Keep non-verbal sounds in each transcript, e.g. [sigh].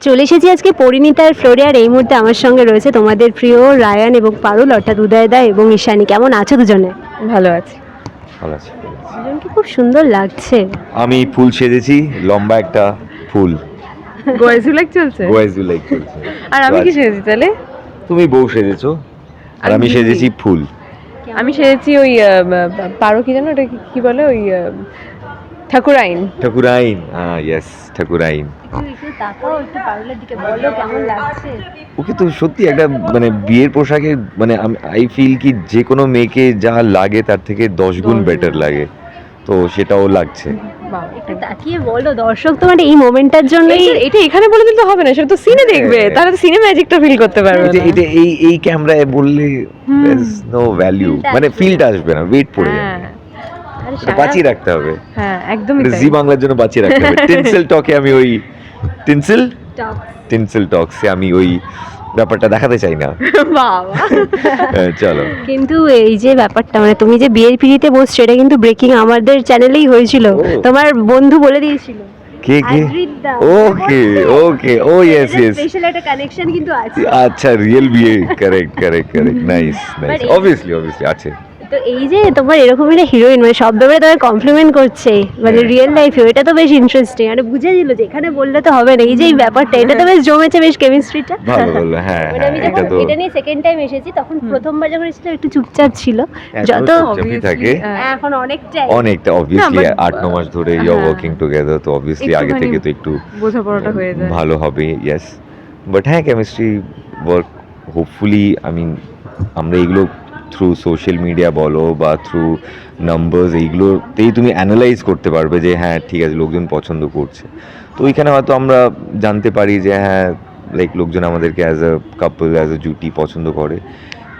চলে এসেছি আজকে পরিণীতার ফ্লোরে আর এই মুহূর্তে আমার সঙ্গে রয়েছে তোমাদের প্রিয় রায়ান এবং পারুল অর্থাৎ উদয় উদয়দা এবং ঈশানী। কেমন আছো দুজনে? ভালো আছে। ভালো আছে দুজনকে খুব সুন্দর লাগছে। আমি ফুল সেজেছি লম্বা একটা ফুল। গোয়াজু লাইক চলছে? গোয়াজু লাইক চলছে। আর আমি কি সেজেছি তাহলে? তুমি বউ সেজেছো আর আমি সেজেছি ফুল। আমি সেজেছি ওই পারো কি জানো ওটা কি- বলে? ওই ঠাকুরাইন। ঠাকুরাইন হ্যাঁ ইয়েস ঠাকুরাইন। কেমন লাগছে? ওকে তো সত্যি একটা মানে বিয়ের পোশাকে মানে আই ফিল কি যে কোনো মেয়েকে যা লাগে তার থেকে দশ গুণ বেটার লাগে। তো সেটাও লাগছে। তাকিয়ে বলো দর্শক তো মানে এই মোমেন্টটার জন্যই। এটা- এখানে বলে দিলে তো হবে না সেটা তো সিনে দেখবে। হ্যাঁ। তারা তো সিনে ম্যাজিকটা ফিল করতে পারবে এটা এই এই ক্যামেরায় বললে নো ভ্যালিউ মানে আসবে। ফিলটা আসবে না ওয়েট পড়ে যাবে। হ্যাঁ। বাঁচিয়ে রাখতে হবে। হ্যাঁ একদমই জি বাংলার জন্য বাঁচিয়ে রাখতে হবে। [laughs] টিনসেল টকে আমি ওই টিনসেল। টিনসেল টক্সে আমি ওই ব্যাপারটা দেখাতে চাই না। [laughs] হ্যাঁ, চলো। কিন্তু এই যে ব্যাপারটা মানে তুমি যে বিয়ের পিড়িতে বসছো এটা কিন্তু ব্রেকিং আমাদের চ্যানেলেই হয়েছিল। তোমার বন্ধু বলে দিয়েছিল। কে কে? ওকে ওকে। ও ইয়েস ইয়েস স্পেশাল একটা কানেকশন কিন্তু আছে। আচ্ছা রিয়েল বিয়ে correct correct correct nice nice obviously obviously আছে। তো এই যে তোমার এরকম একটা হিরোইন মানে সব ব্যাপারে তোমার কমপ্লিমেন্ট করছে মানে হ্যাঁ। রিয়েল লাইফে এটা তো বেশ ইন্টারেস্টিং মানে বুঝে দিল যে এখানে বললে তো হবে না এই যে এই ব্যাপারটা এটা তো বেশ জমেছে বেশ কেমিস্ট্রিটা ভালো বলল হ্যাঁ মানে হ্যাঁ আমি এটা যখন এটা নিয়ে সেকেন্ড টাইম এসেছি তখন প্রথমবার যখন এসেছিলাম একটু চুপচাপ ছিল। যত থাকে। হ্যাঁ। এখন অনেকটাই। অনেকটা অবভিয়াসলি আট ন মাস ধরে ইউ হ্যাঁ। ওয়ার্কিং টুগেদার তো অবভিয়াসলি আগে থেকে তো একটু বোঝাপড়াটা হয়ে যায়। ভালো হবে ইয়েস বাট হ্যাঁ chemistry work hopefully I mean আমরা এগুলো থ্রু সোশ্যাল মিডিয়া বলো বা থ্রু নাম্বারস এইগুলোতেই তুমি অ্যানালাইজ করতে পারবে যে হ্যাঁ ঠিক আছে লোকজন পছন্দ করছে। তো ওইখানে হয়তো আমরা জানতে পারি যে হ্যাঁ লাইক লোকজন আমাদেরকে as a couple as a জুটি পছন্দ করে।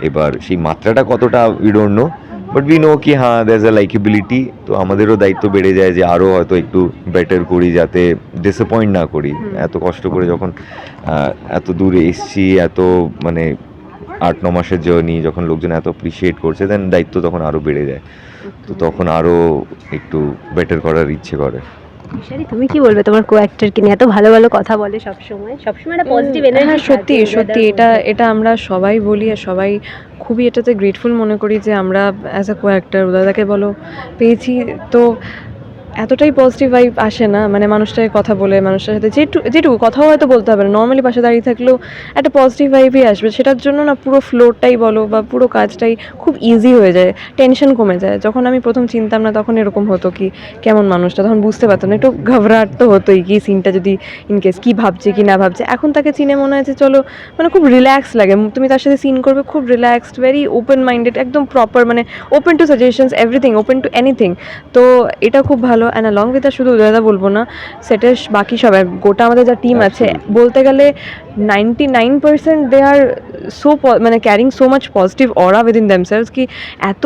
এবার সেই মাত্রাটা কতটা we don't know but we know কি হ্যাঁ দ্যাজ আ লাইকেবিলিটি তো আমাদেরও দায়িত্ব বেড়ে যায় যে আরও হয়তো একটু বেটার করি যাতে ডিসঅ্যাপয়েন্ট না করি। এত কষ্ট করে যখন এত দূরে এসছি এত মানে আট ন মাসের জার্নি যখন লোকজন এত অ্যাপ্রিসিয়েট করছে দেন দায়িত্ব তখন আরও বেড়ে যায়। তো তখন আরও একটু বেটার করার ইচ্ছে করে। শাড়ি তুমি কি বলবে? তোমার কো অ্যাক্টরকে নিয়ে এত ভালো ভালো কথা বলে সব সময় সব সময় একটা পজিটিভ এনার্জি হ্যাঁ সত্যি সত্যি এটা এটা আমরা সবাই বলি আর সবাই খুবই এটাতে গ্রেটফুল মনে করি যে আমরা অ্যাজ আ কো অ্যাক্টার দাদাকে বলো পেয়েছি। তো এতটাই পজিটিভ ভাইব আসে না মানে মানুষটাকে কথা বলে, মানুষটার সাথে যেটুকু যেটুকু কথাও হয়তো বলতে হবে না নর্মালি পাশে দাঁড়িয়ে থাকলেও একটা পজিটিভ ভাইবই আসবে, সেটার জন্য না পুরো ফ্লোরটাই বলো বা পুরো কাজটাই খুব ইজি হয়ে যায় টেনশন কমে যায়, যখন আমি প্রথম চিনতাম না তখন এরকম হতো কি, কেমন মানুষটা, তখন বুঝতে পারতাম না, একটু ঘাবড়াট তো হতোই কি সিনটা যদি ইনকেস কী ভাবছে, কি না ভাবছে, এখন তাকে চিনে মনে হয় যে চলো মানে খুব রিল্যাক্স লাগে তুমি তার সাথে সিন করবে খুব রিল্যাক্সড ভেরি ওপেন মাইন্ডেড একদম প্রপার মানে open to suggestions everything open to anything তো এটা খুব ভালো অ্যান্ড অলং উইথ শুধু উদয়দা বলব না সেটা বাকি সবাই গোটা আমাদের যা টিম আছে বলতে গেলে ninety nine percent they are so মানে caring so much positive aura within themselves কি এত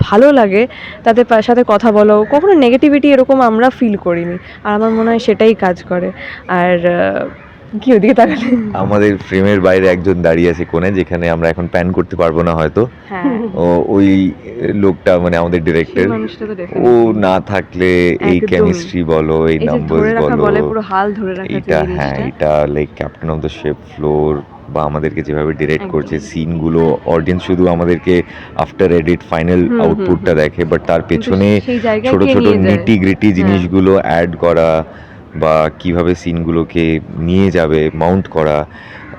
ভালো লাগে তাদের সাথে কথা বলো কখনো নেগেটিভিটি এরকম আমরা ফিল করিনি আর আমার মনে হয় সেটাই কাজ করে। আর কি ওদিকে তাকালে? আমাদের ফ্রেমের বাইরে একজন দাঁড়িয়ে আছে কোণে যেখানে আমরা এখন প্যান করতে পারব না হয়তো। হ্যাঁ। ও ওই লোকটা মানে আমাদের ডিরেক্টর। ও না থাকলে এই কেমিস্ট্রি বলো এই রাখা বলো পুরো হাল ধরে রাখা এটা হ্যাঁ এটা like captain of the ship floor বা আমাদেরকে যেভাবে ডিরেক্ট। করছে সিনগুলো অডিয়েন্স শুধু আমাদেরকে আফটার এডিট ফাইনাল আউটপুটটা দেখে বাট তার পেছনে ছোট ছোট নিটি গ্রিটি হ্যাঁ। জিনিসগুলো অ্যাড করা বা কীভাবে সিনগুলোকে নিয়ে যাবে মাউন্ট করা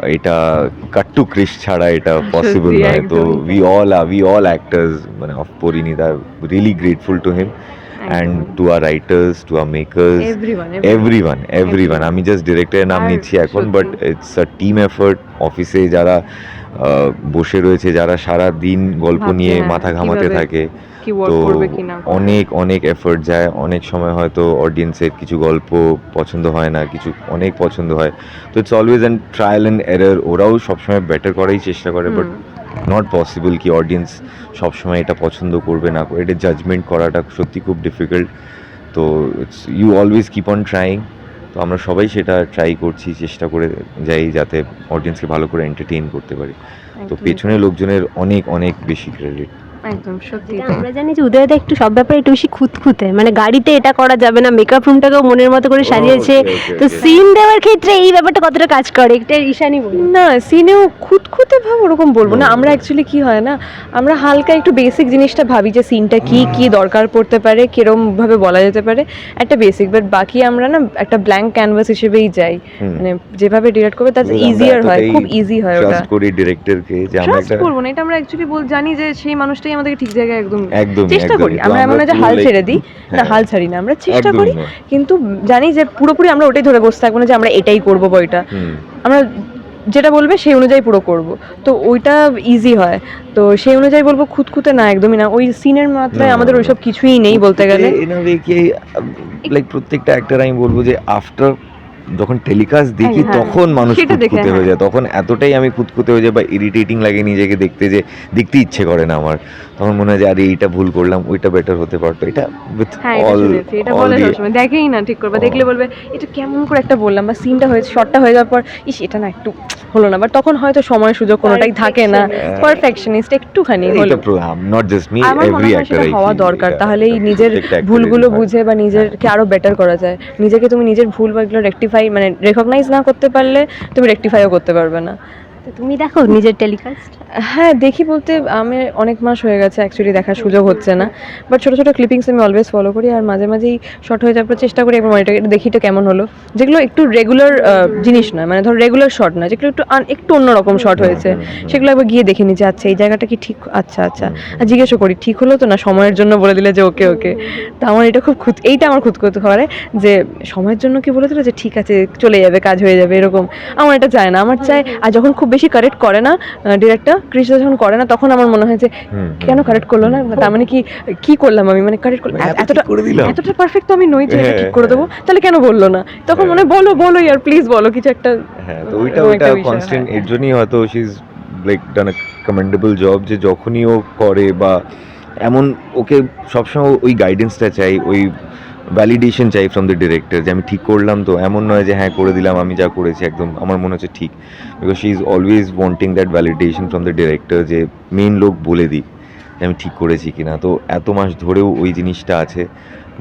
এটা কাট টু ক্রিস ছাড়া এটা [laughs] পসিবল নয়। তো। We all are we all actors মানে of Parineeta really grateful to him and to our writers to our makers everyone everyone আমি জাস্ট ডিরেক্টরের নাম নিচ্ছি এখন but it's a team effort অফিসে যারা বসে রয়েছে যারা সারা দিন গল্প নিয়ে হ্যাঁ, মাথা ঘামাতে থাকে তো অনেক অনেক এফোর্ট যায়। অনেক সময় হয়তো অডিয়েন্সের কিছু গল্প পছন্দ হয় না কিছু অনেক পছন্দ হয়। তো it's always and trial and error ওরাও সবসময় বেটার করাই চেষ্টা করে বাট নট পসিবল কি অডিয়েন্স সবসময় এটা পছন্দ করবে না। এটা জাজমেন্ট করাটা সত্যি খুব ডিফিকাল্ট তো it's you always keep on trying তো আমরা সবাই সেটা ট্রাই করছি চেষ্টা করে যাই যাতে অডিয়েন্সকে ভালো করে এন্টারটেইন করতে পারি। তো। পেছনে লোকজনের অনেক অনেক বেশি ক্রেডিট একদম সত্যি আমরা জানি যে উদয়দা একটু সব ব্যাপারে একটু বেশি খুঁতখুঁতে। মানে গাড়িতে এটা করা যাবে না মেকআপ রুমটাকেও মনের মতো করে সাজিয়েছে। Okay, okay, তো সিন দেওয়ার ক্ষেত্রে এই ব্যাপারটা কতটা কাজ করে? একটা ঈশানি বলুন। না সিনেও খুঁতখুঁতে ভাব ওরকম বলব না। আমরা অ্যাকচুয়ালি কি হয় না আমরা হালকা একটু বেসিক জিনিসটা ভাবি যে সিনটা কি কি দরকার পড়তে পারে কিরম ভাবে বলা যেতে পারে একটা বেসিক বাট বাকি আমরা না একটা ব্ল্যাঙ্ক ক্যানভাস হিসেবেই যাই। মানে যেভাবে ডিরেক্ট করবে তার ইজিয়ার হয় খুব ইজি হয় ওটা। করি ডিরেক্টরকে যে আমরা একটা করব না এটা আমরা অ্যাকচুয়ালি বল জানি যে সেই মানুষটাই আমাদেরকে ঠিক জায়গায় একদম চেষ্টা করি। আমরা এমন না যে হাল ছেড়ে দিই না হ্যাঁ, হাল ছাড়ি না। আমরা চেষ্টা করি কিন্তু জানি যে পুরোপুরি আমরা ওটাই ধরে বসে থাকব না যে আমরা এটাই করব বইটা আমরা যেটা বলবে সেই অনুযায়ী পুরো করব। তো ওইটা ইজি হয়। তো সেই অনুযায়ী বলব খুঁতখুঁতে না একদমই না। ওই সিনের মাত্রায় আমাদের না, ওইসব কিছুই নেই বলতে গেলে। লাইক প্রত্যেকটা অ্যাক্টর আমি বলব যে আফটার যখন টেলিকাস্ট দেখি হ্যাঁ, তখন মানুষ খুঁতখুঁতে হয়ে হ্যাঁ। যায়। তখন এতটাই আমি খুঁতখুঁতে হয়ে যায় বা ইরিটেটিং লাগে নিজেকে দেখতে যে দেখতে ইচ্ছে করে না আমার। তখন মনে হয় যে আরে এইটা ভুল করলাম ওইটা বেটার হতে পারতো। এটা উইথ হ্যাঁ অল এটা বলে সবসময় দেখেই না ঠিক করবে। দেখলে বলবে এটা কেমন করে একটা বললাম বা সিনটা হয়েছে শর্টটা হয়ে যাওয়ার পর ইস এটা না একটু হলো না। বাট তখন হয়তো সময় সুযোগ কোনোটাই থাকে না. পারফেকশনিস্ট একটুখানি হলো। Not just me every actor হওয়া দরকার। তাহলেই নিজের ভুলগুলো বুঝে বা নিজেরকে আরও বেটার করা যায়। নিজেকে তুমি নিজের ভুল বা এগুলো রেকটিফাই মানে রেকগনাইজ না করতে পারলে তুমি রেকটিফাইও করতে পারবে না। তো তুমি দেখো নিজের টেলিকাস্ট হ্যাঁ দেখি বলতে আমি অনেক মাস হয়ে গেছে অ্যাকচুয়ালি দেখার সুযোগ হচ্ছে না। বাট ছোটো ছোটো ক্লিপিংস আমি অলওয়েজ ফলো করি আর মাঝে মাঝেই শর্ট হয়ে যাওয়ার চেষ্টা করি এবং মনিটর দেখি এটা কেমন হলো। যেগুলো একটু রেগুলার জিনিস নয় মানে ধরো রেগুলার শর্ট নয়, যেগুলো একটু একটু অন্যরকম শর্ট হয়েছে, সেগুলো একবার গিয়ে দেখে যে আচ্ছা এই জায়গাটা কি ঠিক? আচ্ছা আচ্ছা। আর জিজ্ঞেসও করি, ঠিক হলো তো না? সময়ের জন্য বলে দিলে যে ওকে ওকে। তা আমার এটা খুব খুদ এইটা আমার খুদ করতে করে যে সময়ের জন্য কি বলে দিল? যে ঠিক আছে, চলে যাবে, কাজ হয়ে যাবে, এরকম। আমার এটা চায় না। আমার চাই আর যখন খুব বেশি কারেক্ট করে না ডিরেক্টর কৃষ্ণ যখন করে না তখন আমার মনে হয় যে কেন কারেক্ট করল না? তার মানে কি কি করলাম আমি? মানে কারেক্ট করলাম? মানে এতটা করে দিলাম? এতটা পারফেক্ট তো আমি নই যে হ্যাঁ, ঠিক করে দেবো। তাহলে কেন বলল না? তখন মনে হয় বলো বলো ইয়ার প্লিজ বলো কিছু একটা হ্যাঁ তো ওইটা ওইটা কনস্ট্যান্ট হ্যাঁ। এর জন্যই হয়তো she is like done a commendable job যে যখনই ও করে বা এমন ওকে সবসময় ওই গাইডেন্সটা চাই ওই ভ্যালিডেশন চাই ফ্রম দ্য ডিরেক্টর যে আমি ঠিক করলাম তো এমন নয় যে হ্যাঁ করে দিলাম আমি যা করেছি একদম আমার মনে হচ্ছে ঠিক। Because she is always wanting that validation from the director যে মেন লোক বলে দিই যে আমি ঠিক করেছি কিনা। তো এত মাস ধরেও ওই জিনিসটা আছে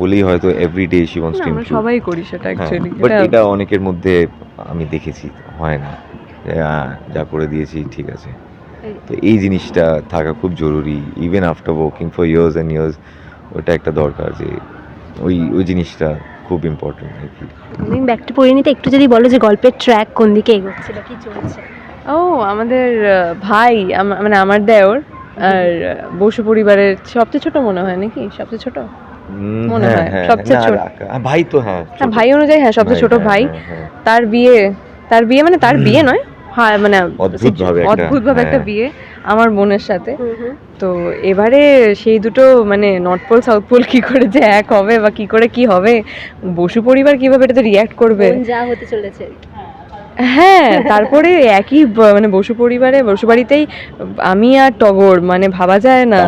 বলেই হয়তো every day she wants to সবাই করি সেটা অ্যাকচুয়ালি বাট এটা অনেকের মধ্যে আমি দেখেছি হয় না। যা করে দিয়েছি ঠিক আছে। তো এই জিনিসটা থাকা খুব জরুরি even after working for years and years ওটা একটা দরকার যে ওই ওই জিনিসটা খুব ইম্পর্টেন্ট আর কি তুমি ব্যাক টু পরিণীতে একটু যদি বলো যে গল্পের ট্র্যাক কোন দিকে এগোচ্ছে বা কি চলছে? ও আমাদের ভাই মানে আমার দেওর আর বসু পরিবারের সবচেয়ে ছোট মনে হয় নাকি? সবচেয়ে ছোট? মনে হ্যাঁ, হয়, হ্যাঁ, সবচেয়ে ছোট। ভাই তো হ্যাঁ হ্যাঁ ভাই অনুযায়ী হ্যাঁ সবচেয়ে ছোট ভাই। তার বিয়ে তার বিয়ে মানে তার বিয়ে নয়। [clears throat] হ্যাঁ মানে অদ্ভুতভাবে একটা, একটা। বিয়ে। আমার বোনের সাথে। তো এবারে সেই দুটো মানে নর্থ পোল সাউথ পোল কি করে যে এক হবে বা কি করে কি হবে বসু পরিবার কীভাবে এটাতে রিয়াক্ট করবে? যা হতে চলেছে। হ্যাঁ তারপরে একই মানে বসু পরিবারে বসু বাড়িতেই আমি আর টগর মানে ভাবা যায় না।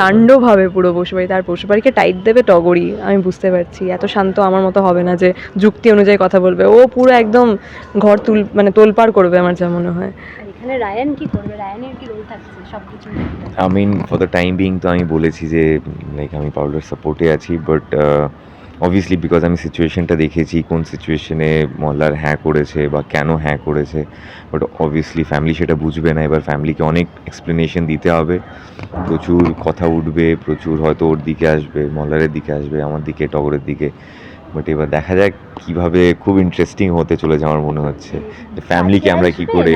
তাণ্ডব হবে। পুরো বসু বাড়ি তার বসু বাড়িকে টাইট দেবে টগরই আমি বুঝতে পারছি। এত শান্ত আমার মতো হবে না যে যুক্তি অনুযায়ী কথা বলবে। ও পুরো একদম ঘর তুল মানে তোলপাড় করবে আমার যা মনে হয়। আর এখানে রায়ান কি করবে? রায়ানের কি রোল থাকছে সব কিছু I mean for the time being তো আমি বলেছি যে লাইক আমি পাউলার সাপোর্টে আছি বাট অবভিয়াসলি বিকজ আমি সিচুয়েশনটা দেখেছি, কোন সিচুয়েশনে মল্লার হ্যাঁ করেছে বা কেন হ্যাঁ করেছে বাট অবভিয়াসলি ফ্যামিলি সেটা বুঝবে না, এবার ফ্যামিলিকে অনেক এক্সপ্লেনেশন দিতে হবে। প্রচুর কথা উঠবে, প্রচুর হয়তো ওর দিকে আসবে মল্লারের দিকে আসবে, আমার দিকে, টগরের দিকে। বাট এবার দেখা যাক কীভাবে খুব ইন্টারেস্টিং হতে চলেছে আমার মনে হচ্ছে। ফ্যামিলিকে আমরা কি করে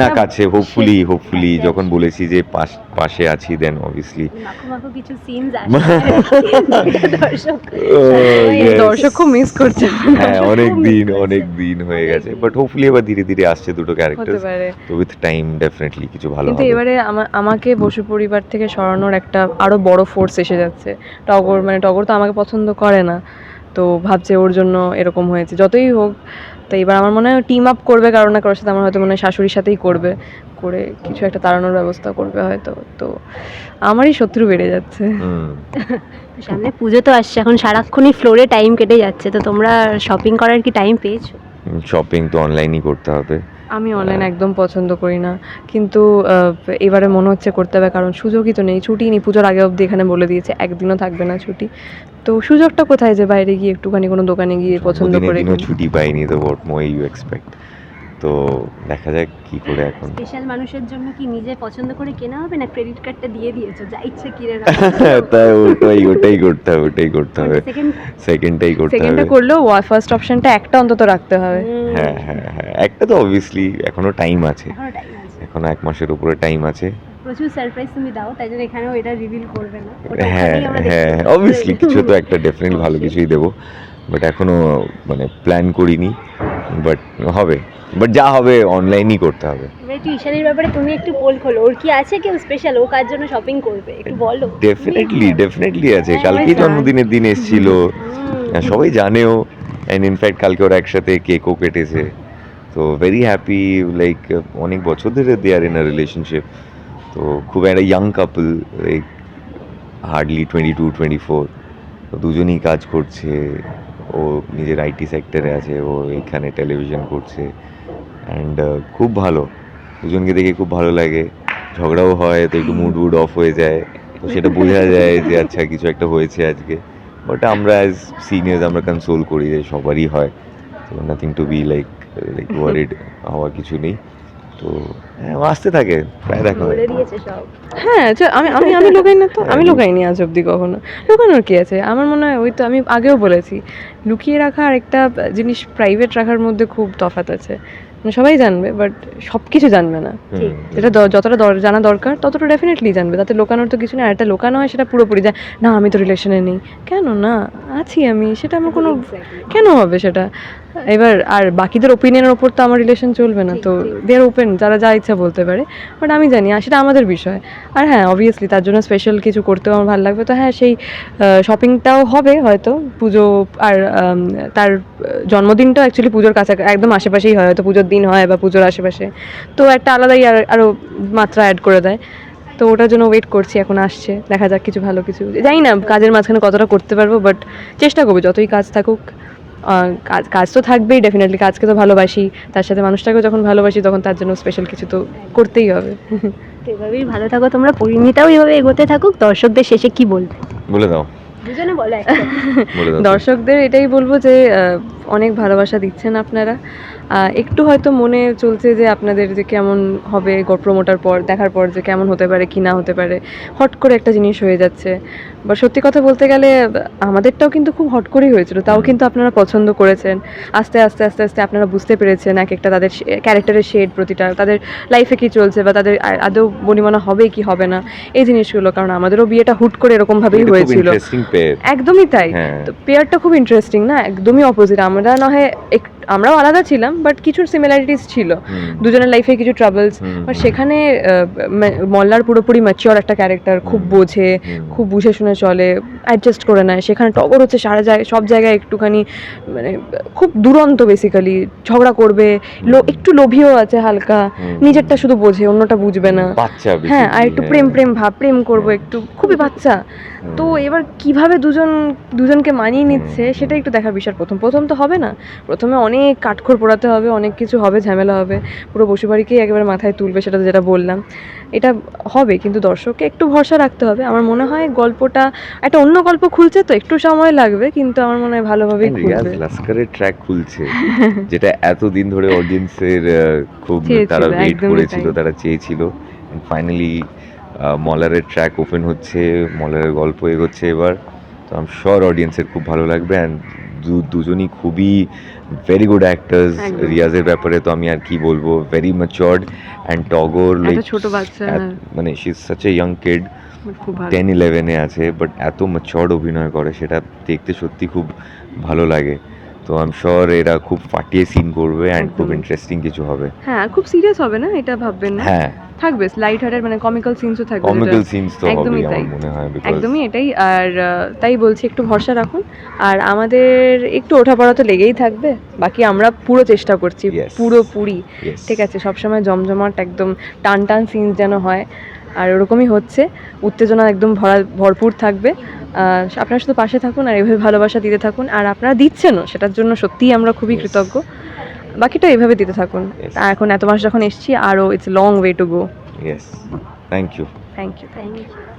না কাছে হোপফুলি হোপফুলি যখন বলেছি যে পাশ পাশে আছি দেন অবভিয়াসলি কিছু [laughs] সিনস দর্শক দর্শক খুব মিস করছে। হ্যাঁ অনেক দিন অনেক দিন হয়ে গেছে। বাট হোপফুলি এবার ধীরে ধীরে আসছে দুটো হতে ক্যারেক্টার পারে। তো উইথ টাইম ডেফিনেটলি কিছু ভালো কিন্তু হবে। এবারে আমাকে বসু পরিবার থেকে সরানোর একটা আরও বড় ফোর্স এসে যাচ্ছে। টগর মানে টগর তো আমাকে পছন্দ করে না। তো ভাবছে ওর জন্য এরকম হয়েছে যতই হোক। তো এবার আমার মনে হয় টিম আপ করবে কারও না কারোর সাথে আমার হয়তো মনে হয় শাশুড়ির সাথেই করবে করে কিছু একটা তাড়ানোর ব্যবস্থা করবে হয়তো। তো আমারই শত্রু বেড়ে যাচ্ছে। [laughs] সামনে পুজো তো আসছে এখন সারাক্ষণই ফ্লোরে টাইম কেটে যাচ্ছে তো তোমরা শপিং করার কি টাইম পেয়েছ? শপিং তো অনলাইনই করতে হবে। আমি অনলাইন একদম পছন্দ করি না। কিন্তু এবারে মনে হচ্ছে করতে হবে কারণ সুযোগই তো নেই। ছুটি নেই পুজোর আগে অবধি এখানে বলে দিয়েছে একদিনও থাকবে না ছুটি। তো সুযোগটা কোথায় যে বাইরে গিয়ে একটুখানি কোনো দোকানে গিয়ে পছন্দ করে ছুটি পাইনি তো হোয়াট মোর ইউ এক্সপেক্ট তো দেখা যাক কি করে এখন। স্পেশাল মানুষের জন্য কি নিজে পছন্দ করে কেনা হবে না ক্রেডিট কার্ডটা দিয়ে দিয়েছ? যা ইচ্ছে কিনে [laughs] তাই ওটাই ওটাই করতে হবে ওটাই করতে হবে। সেকেন্ড সেকেন্ডটাই করতে হবে সেকেন্ডটা হবে। করলেও ফার্স্ট অপশনটা একটা অন্তত রাখতে হবে। হ্যাঁ হ্যাঁ হ্যাঁ একটা তো অবভিয়াসলি এখনও টাইম আছে। এখনও টাইম আছে। এখনও এক মাসের উপরে টাইম আছে। প্রচুর সারপ্রাইজ তুমি দাও তাই জন্য এখানেও এটা রিভিল করবে না। ওটা হ্যাঁ হ্যাঁ [laughs] অবভিয়াসলি কিছু তো একটা ডেফিনেটলি ভালো [laughs] কিছুই দেবো। বাট এখনও মানে প্ল্যান করিনি। বাট হবে। বাট যা হবে অনলাইনই করতে হবে। একটু ঈশানীর ব্যাপারে তুমি একটু পোল খোলো ওর কি আছে কেউ স্পেশাল ও কার জন্য শপিং করবে? একটু বলো। ডেফিনেটলি ডেফিনেটলি আছে। কালকেই। জন্মদিনের দিন এসেছিল। হ্যাঁ, সবাই জানেও। অ্যান্ড ইনফ্যাক্ট কালকে ওরা একসাথে কেকও কেটেছে। তো ভেরি হ্যাপি লাইক অনেক বছর ধরে দে আর ইন আ রিলেশনশিপ তো খুব একটা young couple like hardly twenty two twenty four তো দুজনেই কাজ করছে। ও নিজের আইটি সেক্টরে আছে ও এখানে টেলিভিশন করছে। অ্যান্ড খুব ভালো। দুজনকে দেখে খুব ভালো লাগে। ঝগড়াও হয় তো একটু মুড উড অফ হয়ে যায়। তো সেটা বোঝা [laughs] যায় যে আচ্ছা কিছু একটা হয়েছে আজকে। বাট আমরা অ্যাজ সিনিয়র্স আমরা কনসোল করি যে সবারই হয়। তো nothing to be like like worried হওয়ার কিছু নেই। তো হ্যাঁ আসতে থাকে প্রায় দেখা হয়। হ্যাঁ আচ্ছা আমি আমি আমি [laughs] লোকাই না তো? আমি হ্যাঁ, লোকাইনি আজ অব্দি কখনো। লুকানোর কি আছে? আমার মনে হয় ওই তো আমি আগেও বলেছি। লুকিয়ে রাখা আর একটা জিনিস প্রাইভেট রাখার মধ্যে খুব তফাৎ আছে। সবাই জানবে বাট সব কিছু জানবে না। এটা যেটা যতটা দর- জানা দরকার ততটা ডেফিনেটলি জানবে। তাতে লোকানোর তো কিছু না আর একটা লোকানো হয় সেটা পুরোপুরি যায় না আমি তো রিলেশনে নেই। কেন? না আছি আমি। সেটা আমার কোনো কেন হবে সেটা? এবার আর বাকিদের ওপিনিয়নের ওপর তো আমার রিলেশন চলবে না তো। দে আর ওপেন যারা যা ইচ্ছা বলতে পারে। বাট আমি জানি আর সেটা আমাদের বিষয়। আর হ্যাঁ অবভিয়াসলি তার জন্য স্পেশাল কিছু করতেও আমার ভালো লাগবে। তো হ্যাঁ সেই শপিংটাও হবে হয়তো। পুজো আর তার জন্মদিনটাও অ্যাকচুয়ালি পুজোর কাছে একদম আশেপাশেই হয়। হয়তো পুজোর দিন হয় বা পুজোর আশেপাশে। তো একটা আলাদাই আর আরও মাত্রা অ্যাড করে দেয়। তো ওটার জন্য ওয়েট করছি এখন আসছে। দেখা যাক কিছু ভালো কিছু। জানি না কাজের মাঝখানে কতটা করতে পারব বাট চেষ্টা করব যতই কাজ থাকুক। কাজ কাজ তো থাকবেই ডেফিনেটলি কাজকে তো ভালোবাসি তার সাথে মানুষটাকেও যখন ভালোবাসি তখন তার জন্য স্পেশাল কিছু তো করতেই হবে। এভাবেই ভালো থাকো তোমরা পরিণীতাও এভাবে এগোতে থাকুক দর্শকদের শেষে কি বলবে? বলে দাও। দুজনে বলো একটা। বলে দাও। দর্শকদের এটাই বলব যে অনেক ভালোবাসা দিচ্ছেন আপনারা। একটু হয়তো মনে চলছে যে আপনাদের যে কেমন হবে প্রমোটার পর দেখার পর যে কেমন হতে পারে কি না হতে পারে হট করে একটা জিনিস হয়ে যাচ্ছে। বা সত্যি কথা বলতে গেলে আমাদেরটাও কিন্তু খুব হট করেই হয়েছিল তাও কিন্তু আপনারা পছন্দ করেছেন। আস্তে আস্তে আস্তে আস্তে আপনারা বুঝতে পেরেছেন এক একটা তাদের ক্যারেক্টারের শেড প্রতিটা তাদের লাইফে কি চলছে বা তাদের আদৌ বনিমনা হবে কি হবে না এই জিনিসগুলো কারণ আমাদেরও বিয়েটা হুট করে এরকমভাবেই হয়েছিল। একদমই তাই। হ্যাঁ। তো পেয়ারটা খুব ইন্টারেস্টিং না? একদমই অপোজিট আমরা না হয় এক- আমরাও আলাদা ছিলাম বাট কিছু সিমিলারিটিস ছিল। দুজনের লাইফে কিছু ট্রাভেলস বাট সেখানে মল্লার পুরোপুরি ম্যাচিওর একটা ক্যারেক্টার খুব বোঝে খুব বুঝে শুনে চলে। অ্যাডজাস্ট করে নেয়। সেখানে টগর হচ্ছে সারা জায়গায় সব জায়গায় একটুখানি মানে খুব দুরন্ত বেসিক্যালি ঝগড়া করবে একটু লোভীও আছে হালকা নিজেরটা শুধু বোঝে অন্যটা বুঝবে না। হ্যাঁ আর একটু হ্যাঁ। প্রেম প্রেম ভাব প্রেম করব একটু খুবই বাচ্চা। তো এবার কীভাবে দুজন দুজনকে মানিয়ে নিচ্ছে। সেটা একটু দেখার বিষয়। প্রথম প্রথম তো হবে না। প্রথমে অনেক কাঠখড় পোড়াতে হবে অনেক কিছু হবে ঝামেলা হবে। পুরো বসুবাড়িকেই একেবারে মাথায় তুলবে সেটা যেটা বললাম। এটা হবে কিন্তু দর্শককে একটু ভরসা রাখতে হবে। আমার মনে হয় গল্পটা একটা অন্য গল্প খুলছে তো একটু সময় লাগবে কিন্তু আমার মনে হয় ভালোভাবেই রিয়াজ খুলবে। লাস্কারের ট্র্যাক খুলছে যেটা এতদিন ধরে অডিয়েন্সের খুব তারা ওয়েট করেছিল তারা চেয়েছিল। ফাইনালি মলারের ট্র্যাক ওপেন হচ্ছে মলারের গল্প এগোচ্ছে এবার। তো আম শিওর অডিয়েন্সের খুব ভালো লাগবে অ্যান্ড দুজনই খুবই ভেরি গুড অ্যাক্টার্স রিয়াজের ব্যাপারে তো আমি আর কি বলব very matured and Togor like ছোট বাচ্চা। মানে she is such a young kid ten ইলেভেনে আছে বাট এত ম্যাচিওর্ড অভিনয় করে সেটা দেখতে সত্যি খুব ভালো লাগে। তো আই এম শিওর এরা খুব ফাটিয়ে সিন করবে অ্যান্ড খুব ইন্টারেস্টিং কিছু হবে। হ্যাঁ খুব সিরিয়াস হবে না? এটা ভাববেন না? হ্যাঁ। থাকবে লাইট হার্টেড মানে কমিক্যাল সিনসও থাকবে কমিক্যাল সিনস তো একদমই তাই। মনে হয় বিকজ একদমই এটাই আর তাই বলছি একটু ভরসা রাখুন। আর আমাদের একটু ওঠা ওঠাপড়া তো লেগেই থাকবে বাকি আমরা পুরো চেষ্টা করছি Yes. পুরোপুরি। ঠিক আছে সবসময় জমজমাট একদম টান টান সিনস যেন হয়। আর ওরকমই হচ্ছে। উত্তেজনা একদম ভরা ভরপুর থাকবে। আপনারা শুধু পাশে থাকুন আর এভাবে ভালোবাসা দিতে থাকুন। আর আপনারা দিচ্ছেনও সেটার জন্য সত্যিই আমরা খুবই কৃতজ্ঞ। বাকিটা এভাবে দিতে থাকুন। এখন এত মাস যখন এসছি আরও it's long way to go yes thank you thank you thank you